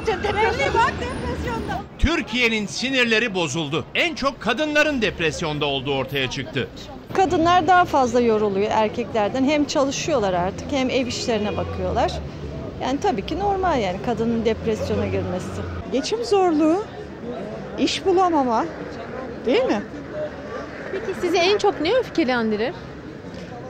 zaten depresyon. bak depresyonda. Türkiye'nin sinirleri bozuldu. En çok kadınların depresyonda olduğu ortaya çıktı. Kadınlar daha fazla yoruluyor erkeklerden. Hem çalışıyorlar artık hem ev işlerine bakıyorlar. Yani tabii ki normal yani kadının depresyona girmesi. Geçim zorluğu, iş bulamama değil mi? Peki sizi en çok ne öfkelendirir?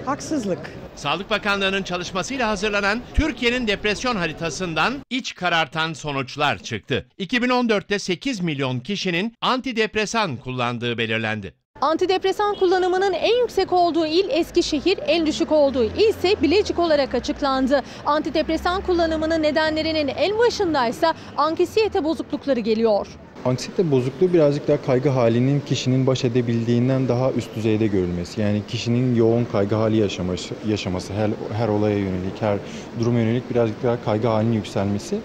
Haksızlık. Sağlık Bakanlığı'nın çalışmasıyla hazırlanan Türkiye'nin depresyon haritasından iç karartan sonuçlar çıktı. 2014'te 8 milyon kişinin antidepresan kullandığı belirlendi. Antidepresan kullanımının en yüksek olduğu il Eskişehir, en düşük olduğu il ise Bilecik olarak açıklandı. Antidepresan kullanımının nedenlerinin en başındaysa anksiyete bozuklukları geliyor. Anksiyete bozukluğu birazcık daha kaygı halinin kişinin baş edebildiğinden daha üst düzeyde görülmesi. Yani kişinin yoğun kaygı hali yaşaması, yaşaması her, her olaya yönelik, her duruma yönelik birazcık daha kaygı halinin yükselmesi.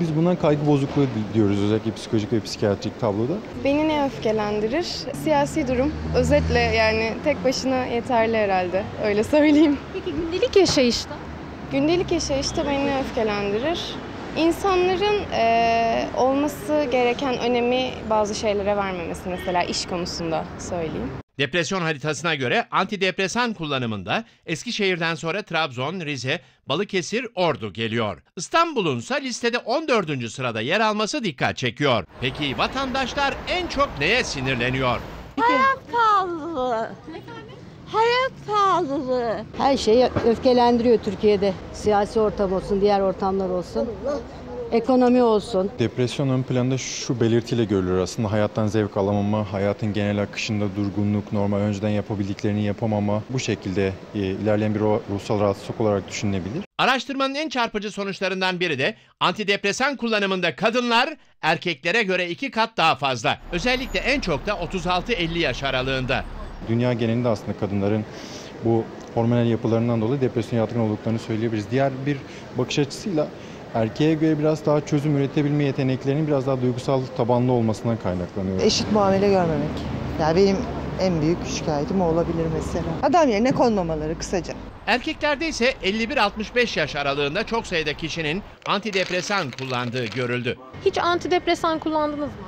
Biz buna kaygı bozukluğu diyoruz özellikle psikolojik ve psikiyatrik tabloda. Beni ne öfkelendirir? Siyasi durum. Özetle yani tek başına yeterli herhalde. Öyle söyleyeyim. Peki gündelik yaşayışta? Gündelik yaşayışta beni ne öfkelendirir? İnsanların eee, olması gereken önemi bazı şeylere vermemesi mesela iş konusunda söyleyeyim. Depresyon haritasına göre antidepresan kullanımında Eskişehir'den sonra Trabzon, Rize, Balıkesir, Ordu geliyor. İstanbul'un ise listede 14. sırada yer alması dikkat çekiyor. Peki vatandaşlar en çok neye sinirleniyor? pahalılığı. Hayat pahalılığı. Her şeyi öfkelendiriyor Türkiye'de. Siyasi ortam olsun, diğer ortamlar olsun. Ekonomi olsun. Depresyon ön planda şu belirtiyle görülür aslında hayattan zevk alamama, hayatın genel akışında durgunluk, normal önceden yapabildiklerini yapamama bu şekilde e, ilerleyen bir ruh- ruhsal rahatsızlık olarak düşünülebilir. Araştırmanın en çarpıcı sonuçlarından biri de antidepresan kullanımında kadınlar erkeklere göre iki kat daha fazla. Özellikle en çok da 36-50 yaş aralığında. Dünya genelinde aslında kadınların bu hormonal yapılarından dolayı depresyon yatkın olduklarını söyleyebiliriz. Diğer bir bakış açısıyla erkeğe göre biraz daha çözüm üretebilme yeteneklerinin biraz daha duygusal tabanlı olmasından kaynaklanıyor. Eşit muamele görmemek. Yani benim en büyük şikayetim o olabilir mesela. Adam yerine konmamaları kısaca. Erkeklerde ise 51-65 yaş aralığında çok sayıda kişinin antidepresan kullandığı görüldü. Hiç antidepresan kullandınız mı?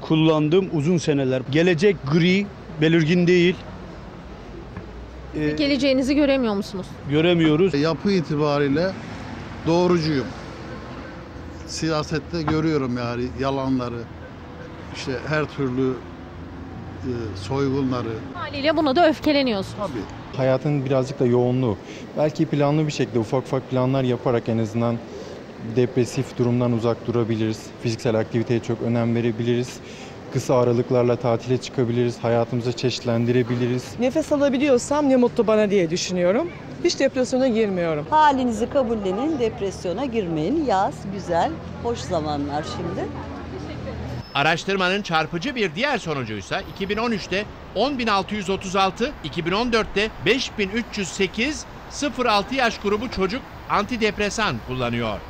kullandım uzun seneler. Gelecek gri, belirgin değil. Ee, Geleceğinizi göremiyor musunuz? göremiyoruz. Yapı itibariyle doğrucuyum. Siyasette görüyorum yani yalanları, işte her türlü e, soygunları. Haliyle buna da öfkeleniyorsunuz. Tabii. Hayatın birazcık da yoğunluğu. Belki planlı bir şekilde ufak ufak planlar yaparak en azından depresif durumdan uzak durabiliriz. Fiziksel aktiviteye çok önem verebiliriz. Kısa aralıklarla tatile çıkabiliriz. Hayatımızı çeşitlendirebiliriz. Nefes alabiliyorsam ne mutlu bana diye düşünüyorum. Hiç depresyona girmiyorum. Halinizi kabullenin, depresyona girmeyin. Yaz, güzel, hoş zamanlar şimdi. Araştırmanın çarpıcı bir diğer sonucuysa 2013'te 10.636, 2014'te 5.308 0-6 yaş grubu çocuk antidepresan kullanıyor.